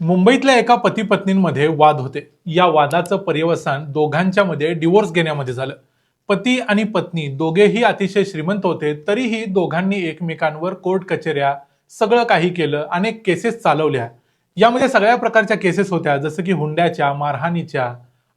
मुंबईतल्या एका पती पत्नींमध्ये वाद होते. या वादाचं पर्यवसान दोघांच्या मध्ये डिवोर्स घेण्यामध्ये झालं. पती आणि पत्नी दोघेही अतिशय श्रीमंत होते तरीही दोघांनी एकमेकांवर कोर्ट कचेऱ्या सगळं काही केलं अनेक केसेस चालवल्या. यामध्ये सगळ्या प्रकारच्या केसेस होत्या जसं की हुंड्याच्या मारहाणीच्या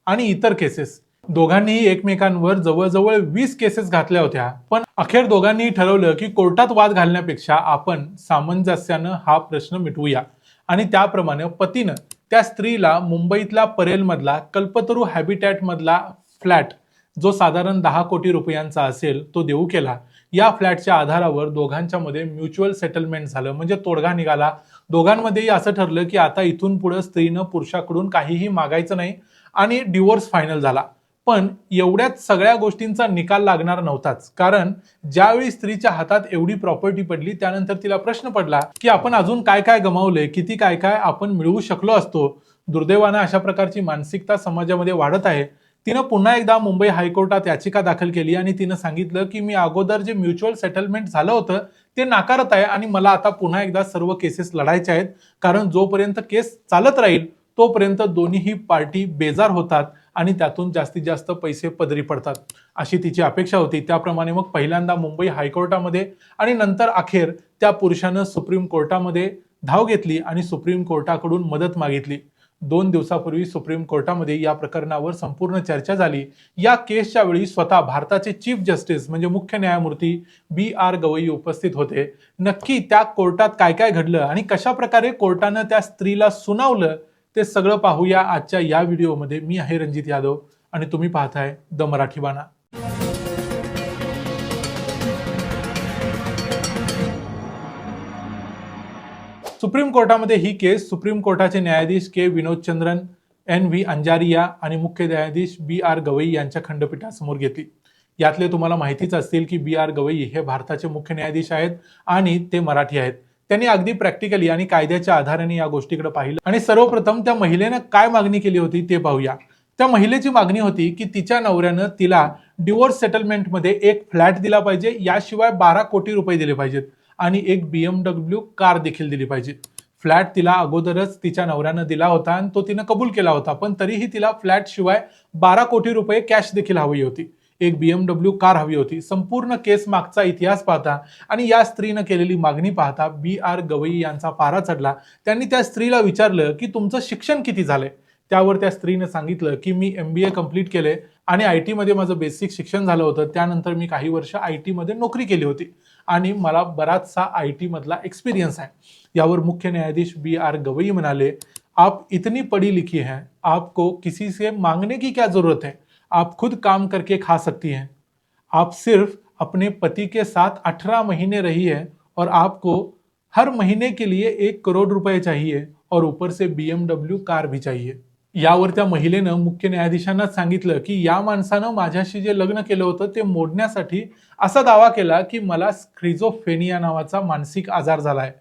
आणि इतर केसेस दोघांनीही एकमेकांवर जवळजवळ वीस केसेस घातल्या होत्या. पण अखेर दोघांनीही ठरवलं की कोर्टात वाद घालण्यापेक्षा आपण सामंजस्यानं हा प्रश्न मिटवूया. आणि त्याप्रमाणे पतीनं त्या स्त्रीला मुंबईतला परेलमधला कल्पतरू हॅबिटॅटमधला फ्लॅट जो साधारण दहा कोटी रुपयांचा असेल तो देऊ केला. या फ्लॅटच्या आधारावर दोघांच्या मध्ये म्युच्युअल सेटलमेंट झालं. म्हणजे तोडगा निघाला. दोघांमध्येही असं ठरलं की आता इथून पुढे स्त्रीनं पुरुषाकडून काहीही मागायचं नाही आणि डिवोर्स फायनल झाला. पण एवढ्याच सगळ्या गोष्टींचा निकाल लागणार नव्हताच. कारण ज्यावेळी स्त्रीच्या हातात एवढी प्रॉपर्टी पडली त्यानंतर तिला प्रश्न पडला की आपण अजून काय काय गमावले किती काय काय आपण मिळवू शकलो असतो? दुर्दैवानं अशा प्रकारची मानसिकता समाजामध्ये वाढत आहे. तिनं पुन्हा एकदा मुंबई हायकोर्टात याचिका दाखल केली आणि तिनं सांगितलं की मी अगोदर जे म्युच्युअल सेटलमेंट झालं होतं ते नाकारत आहे आणि मला आता पुन्हा एकदा सर्व केसेस लढायचे आहेत. कारण जोपर्यंत केस चालत राहील तोपर्यंत दोन्हीही पार्टी बेजार होतात. आणि त्यातून जास्तीत जास्त पैसे पदरी पडतात. अशी तिची अपेक्षा होती. त्याप्रमाणे मग पहिल्यांदा मुंबई हायकोर्टामध्ये आणि नंतर अखेर त्या पुरुषानं सुप्रीम कोर्टामध्ये धाव घेतली आणि सुप्रीम कोर्टाकडून मदत मागितली. दोन दिवसापूर्वी सुप्रीम कोर्टामध्ये या प्रकरणावर संपूर्ण चर्चा झाली. या केसच्या वेळी स्वतः भारताचे चीफ जस्टिस म्हणजे मुख्य न्यायमूर्ती बी आर गवई उपस्थित होते. नक्की त्या कोर्टात काय काय घडलं आणि कशा प्रकारे कोर्टानं त्या स्त्रीला सुनावलं ते सगळं पाहूया आजच्या या व्हिडिओमध्ये. मी आहे रणजित यादव आणि तुम्ही पाहताय द मराठी बाणा. सुप्रीम कोर्टामध्ये ही केस सुप्रीम कोर्टाचे न्यायाधीश K Vinod Chandran N V Anjaria आणि मुख्य न्यायाधीश बी आर गवई यांच्या खंडपीठासमोर घेतली. यातले तुम्हाला माहितीच असतील की बी आर गवई हे भारताचे मुख्य न्यायाधीश आहेत आणि ते मराठी आहेत. त्यांनी अगदी प्रॅक्टिकली आणि कायद्याच्या आधाराने या गोष्टीकडे पाहिलं. आणि सर्वप्रथम त्या महिलेनं काय मागणी केली होती ते पाहूया. त्या महिलेची मागणी होती की तिच्या नवऱ्यानं तिला डिवोर्स सेटलमेंटमध्ये एक फ्लॅट दिला पाहिजे याशिवाय बारा कोटी रुपये दिले पाहिजेत आणि एक बीएमडब्ल्यू कार देखील दिली पाहिजे. फ्लॅट तिला अगोदरच तिच्या नवऱ्यानं दिला होता आणि तो तिनं कबूल केला होता पण तरीही तिला फ्लॅट शिवाय बारा कोटी रुपये कॅश देखील हवी होती. एक बीएमडब्ल्यू कार हवी होती. संपूर्ण केस मागचा इतिहास पाहता आणि या स्त्रीनं केलेली मागणी पाहता बी आर गवई यांचा पारा चढला. त्यांनी त्या स्त्रीला विचारलं की तुमचं शिक्षण किती झालंय? त्यावर त्या स्त्रीनं सांगितलं की मी एम बी ए कंप्लीट केले आणि आय टीमध्ये माझं बेसिक शिक्षण झालं होतं. त्यानंतर मी काही वर्ष आय टीमध्ये नोकरी केली होती आणि मला बराचसा आय टीमधला एक्सपिरियन्स आहे. यावर मुख्य न्यायाधीश बी आर गवई म्हणाले आप इतनी पढ़ी लिखी हैं. आपको किसी से मांगने की क्या जरूरत है? आप खुद काम करके खा सकती हैं। आप सिर्फ अपने पति के साथ अठारह महीने रही है और आपको हर महीने के लिए एक करोड़ रुपये चाहिए और ऊपर से बीएमडब्ल्यू कार भी चाहिए। यावर त्या महिलेनं मुख्य न्यायाधीशांना सांगितलं की या माणसानं माझ्याशी जे लग्न केलं होतं ते मोडण्यासाठी असा दावा केला की मला स्क्रिझोफेनिया नावाचा मानसिक आजार झालाय.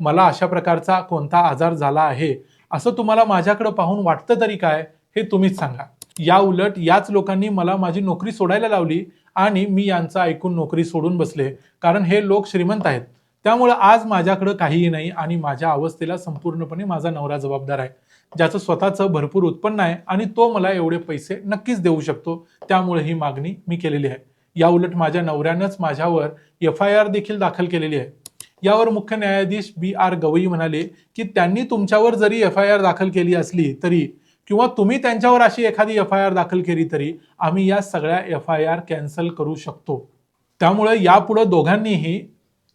मला अशा प्रकारचा कोणता आजार झाला आहे? असं तुम्हाला माझ्याकडे पाहून वाटतं तरी काय? हे तुम्हीच सांगा. या उलट याच लोकांनी मला माझी नोकरी सोडायला लावली आणि मी यांचं ऐकून नोकरी सोडून बसले. कारण हे लोक श्रीमंत आहेत. त्यामुळं आज माझ्याकडं काहीही नाही आणि माझ्या अवस्थेला संपूर्णपणे माझा नवरा जबाबदार आहे. ज्याचं स्वतःचं भरपूर उत्पन्न आहे आणि तो मला एवढे पैसे नक्कीच देऊ शकतो. त्यामुळे ही मागणी मी केलेली आहे. या उलट माझ्या नवऱ्यानंच माझ्यावर एफ आय आर देखील दाखल केलेली आहे. यावर मुख्य न्यायाधीश बी आर गवई म्हणाले की त्यांनी तुमच्यावर जरी एफ आय आर दाखल केली असली तरी किंवा तुम्ही त्यांच्यावर अशी एखादी एफ आय आर दाखल केली तरी आम्ही या सगळ्या एफ आय आर कॅन्सल करू शकतो. त्यामुळे यापुढे दोघांनीही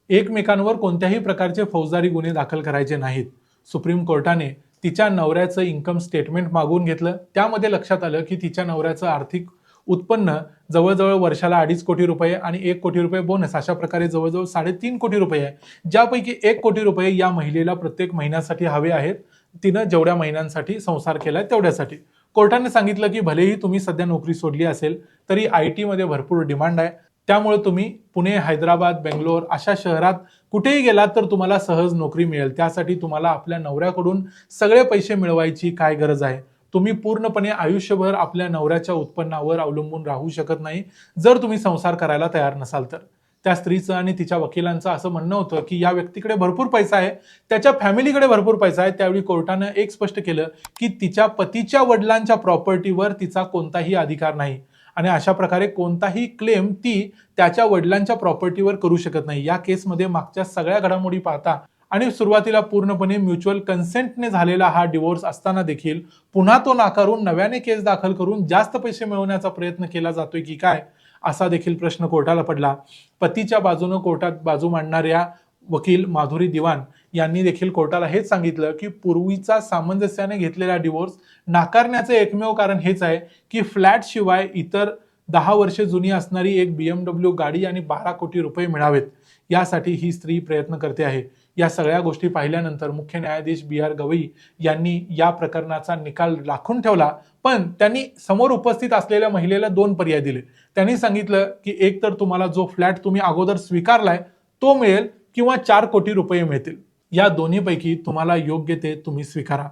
एकमेकांवर कोणत्याही प्रकारचे फौजदारी गुन्हे दाखल करायचे नाहीत. सुप्रीम कोर्टाने तिच्या नवऱ्याचं इन्कम स्टेटमेंट मागवून घेतलं. त्यामध्ये लक्षात आलं की तिच्या नवऱ्याचं आर्थिक उत्पन्न जवळजवळ वर्षाला अडीच कोटी रुपये आणि एक कोटी रुपये बोनस अशा प्रकारे जवळजवळ साडेतीन कोटी रुपये आहे. ज्यापैकी एक कोटी रुपये या महिलेला प्रत्येक महिन्यासाठी हवे आहेत. तिनं जेवढ्या महिन्यांसाठी संसार केलाय तेवढ्यासाठी. कोर्टाने सांगितलं की भलेही तुम्ही सध्या नोकरी सोडली असेल तरी आय टीमध्ये भरपूर डिमांड आहे. त्यामुळे तुम्ही पुणे हैदराबाद बेंगलोर अशा शहरात कुठेही गेलात तर तुम्हाला सहज नोकरी मिळेल. त्यासाठी तुम्हाला आपल्या नवऱ्याकडून सगळे पैसे मिळवायची काय गरज आहे? तुम्ही पूर्णपणे आयुष्यभर आपल्या नवऱ्याच्या उत्पन्नावर अवलंबून राहू शकत नाही जर तुम्ही संसार करायला तयार नसाल तर. त्या स्त्रीचं आणि तिच्या वकिलांचं असं म्हणणं होतं की या व्यक्तीकडे भरपूर पैसा आहे त्याच्या फॅमिलीकडे भरपूर पैसा आहे. त्यावेळी कोर्टानं एक स्पष्ट केलं की तिच्या पतीच्या वडिलांच्या प्रॉपर्टीवर तिचा कोणताही अधिकार नाही. आणि अशा प्रकारे कोणताही क्लेम ती त्याच्या वडिलांच्या प्रॉपर्टीवर करू शकत नाही. या केसमध्ये मागच्या सगळ्या घडामोडी पाहता आणि सुरुवातीला पूर्णपणे म्युच्युअल कन्सेंटने झालेला हा डिवोर्स असताना देखील पुन्हा तो नाकारून नव्याने केस दाखल करून जास्त पैसे मिळवण्याचा प्रयत्न केला जातोय की काय असा देखील प्रश्न कोर्टाला पडला. पतीच्या बाजूनं कोर्टात बाजू मांडणाऱ्या वकील माधुरी दिवान यांनी देखील कोर्टाला हेच सांगितलं की पूर्वीचा सामंजस्याने घेतलेला डिवोर्स नाकारण्याचे एकमेव कारण हेच आहे की फ्लॅट शिवाय इतर दहा वर्षे जुनी असणारी एक बीएमडब्ल्यू गाडी आणि बारा कोटी रुपये मिळावेत. यासाठी ही स्त्री प्रयत्न करते आहे. या सगळ्या गोष्टी पाहिल्यानंतर मुख्य न्यायाधीश बी आर गवई यांनी या प्रकरणाचा निकाल राखून ठेवला. पण त्यांनी समोर उपस्थित असलेल्या महिलेला दोन पर्याय दिले. त्यांनी सांगितलं की एक तर तुम्हाला जो फ्लॅट तुम्ही अगोदर स्वीकारलाय तो मिळेल किंवा चार कोटी रुपये मिळतील. या दोन्हीपैकी तुम्हाला योग्य ते तुम्ही स्वीकारा.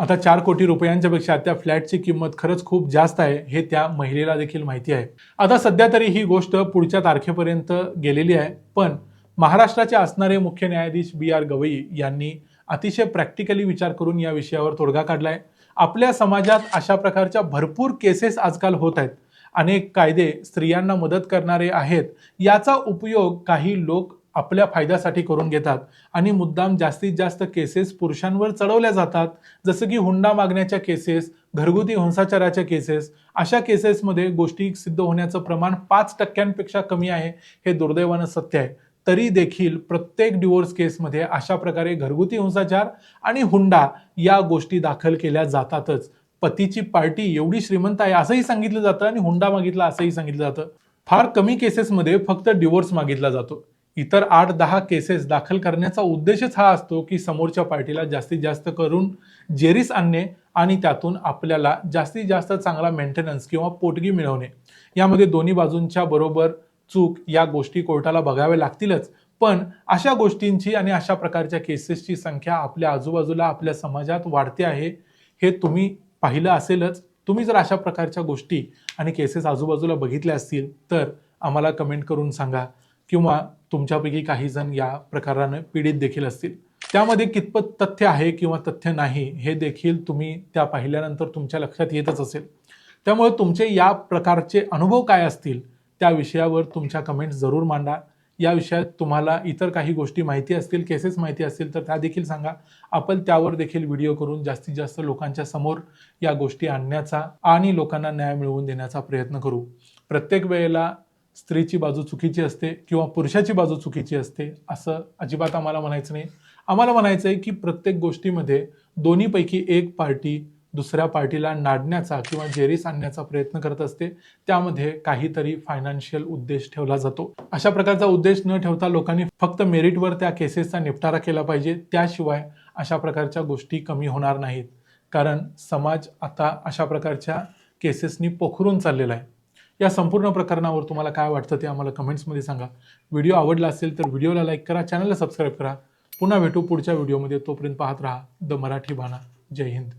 आता चार कोटी रुपयांच्या पेक्षा त्या फ्लॅटची किंमत खरंच खूप जास्त आहे हे त्या महिलेला देखील माहिती आहे. आता सध्या तरी ही गोष्ट पुढच्या तारखेपर्यंत गेलेली आहे पण महाराष्ट्राचे असणारे मुख्य न्यायाधीश बी आर गवई यांनी अतिशय प्रॅक्टिकली विचार करून या विषयावर तोडगा काढलाय. आपल्या समाजात अशा प्रकारच्या भरपूर केसेस आजकाल होत आहेत. अनेक कायदे स्त्रियांना मदत करणारे आहेत. याचा उपयोग काही लोक आपल्या फायद्यासाठी करून घेतात आणि मुद्दाम जास्तीत जास्त केसेस पुरुषांवर चढवल्या जातात. जसं की हुंडा मागण्याच्या केसेस घरगुती हिंसाचाराच्या केसेस अशा केसेसमध्ये गोष्टी सिद्ध होण्याचं प्रमाण पाच टक्क्यांपेक्षा कमी आहे हे दुर्दैवानं सत्य आहे. तरी देखील प्रत्येक डिवोर्स केसमध्ये अशा प्रकारे घरगुती हिंसाचार आणि हुंडा या गोष्टी दाखल केल्या जातातच. पतीची पार्टी एवढी श्रीमंत आहे असंही सांगितलं जातं आणि हुंडा मागितला असंही सांगितलं जातं. फार कमी केसेसमध्ये फक्त डिवोर्स मागितला जातो. इतर आठ दहा केसेस दाखल करण्याचा उद्देशच हा असतो की समोरच्या पार्टीला जास्तीत जास्त करून जेरीस आणणे आणि त्यातून आपल्याला जास्तीत जास्त चांगला मेंटेनन्स किंवा पोटगी मिळवणे. यामध्ये दोन्ही बाजूंच्या बरोबर चूक या गोष्टी कोर्टाला बघाव्या लागतीलच. पण अशा गोष्टींची आणि अशा प्रकारच्या केसेसची संख्या आपल्या आजूबाजूला आपल्या समाजात वाढते आहे हे तुम्ही पाहिलं असेलच. तुम्ही जर अशा प्रकारच्या गोष्टी आणि केसेस आजूबाजूला बघितल्या असतील तर आम्हाला कमेंट करून सांगा किंवा तुमच्यापैकी काही जण या प्रकारानं पीडित देखील असतील. त्यामध्ये कितपत तथ्य आहे किंवा तथ्य नाही हे देखील तुम्ही त्या पाहिल्यानंतर तुमच्या लक्षात येतच असेल. त्यामुळे तुमचे या प्रकारचे अनुभव काय असतील त्या विषयावर तुमच्या कमेंट्स जरूर मांडा. या विषयात तुम्हाला इतर काही गोष्टी माहिती असतील केसेस माहिती असतील तर त्या देखील सांगा. आपण त्यावर देखील व्हिडिओ करून जास्तीत जास्त लोकांच्या समोर या गोष्टी आणण्याचा आणि लोकांना न्याय मिळवून देण्याचा प्रयत्न करू. प्रत्येक वेळेला स्त्रीची बाजू चुकीची असते किंवा पुरुषाची बाजू चुकीची असते असं अजिबात आम्हाला म्हणायचं नाही. आम्हाला म्हणायचं आहे की प्रत्येक गोष्टीमध्ये दोन्हीपैकी एक पार्टी दुसऱ्या पार्टीला नाडण्याचा किंवा जेरीस आणण्याचा प्रयत्न करत असते त्यामध्ये काहीतरी फायनान्शियल उद्देश ठेवला जातो. अशा प्रकारचा उद्देश न ठेवता लोकांनी फक्त मेरिटवर त्या केसेसचा निपटारा केला पाहिजे. त्याशिवाय अशा प्रकारच्या गोष्टी कमी होणार नाहीत. कारण समाज आता अशा प्रकारच्या केसेसनी पोखरून चाललेला आहे. या संपूर्ण प्रकरणावर तुम्हाला काय वाटतं ते आम्हाला कमेंट्समध्ये सांगा. व्हिडिओ आवडला असेल तर व्हिडिओला लाईक करा चॅनलला सबस्क्राईब करा. पुन्हा भेटू पुढच्या व्हिडिओमध्ये तोपर्यंत पाहत राहा. द मराठी बाणा. जय हिंद.